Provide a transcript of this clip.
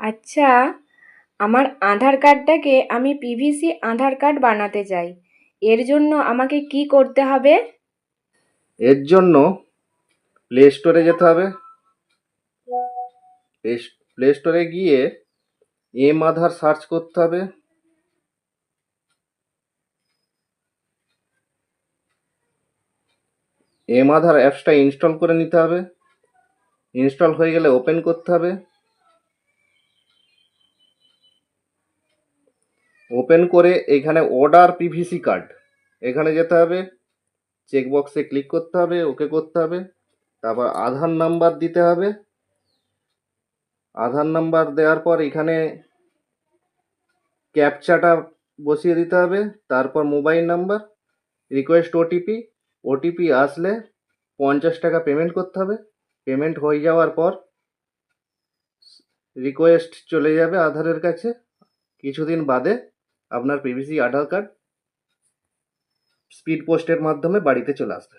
আচ্ছা আমার আধার কার্ডটাকে আমি পিভিসি আধার কার্ড বানাতে চাই। এর জন্য আমাকে কি করতে হবে? এর জন্য প্লে স্টোরে যেতে হবে। প্লে স্টোরে গিয়ে এম আধার সার্চ করতে হবে। এম আধার অ্যাপসটা ইনস্টল করে নিতে হবে। ইনস্টল হয়ে গেলে ওপেন করতে হবে। ওপেন করে এখানে অর্ডার পিভিসি কার্ড এখানে যেতে হবে চেকবক্সে ক্লিক করতে হবে ওকে করতে হবে। তারপর আধার নাম্বার দিতে হবে। আধার নাম্বার দেওয়ার পর এখানে ক্যাপচাটা বসিয়ে দিতে হবে, তারপর mobile number request OTP OTP আসলে পঞ্চাশ টাকা পেমেন্ট করতে হবে। পেমেন্ট হয়ে যাওয়ার পর রিকোয়েস্ট চলে যাবে আধারের কাছে। কিছুদিন বাদে আপনার পিভিসি আধার কার্ড স্পিড পোস্টের মাধ্যমে বাড়িতে চলে আসবে।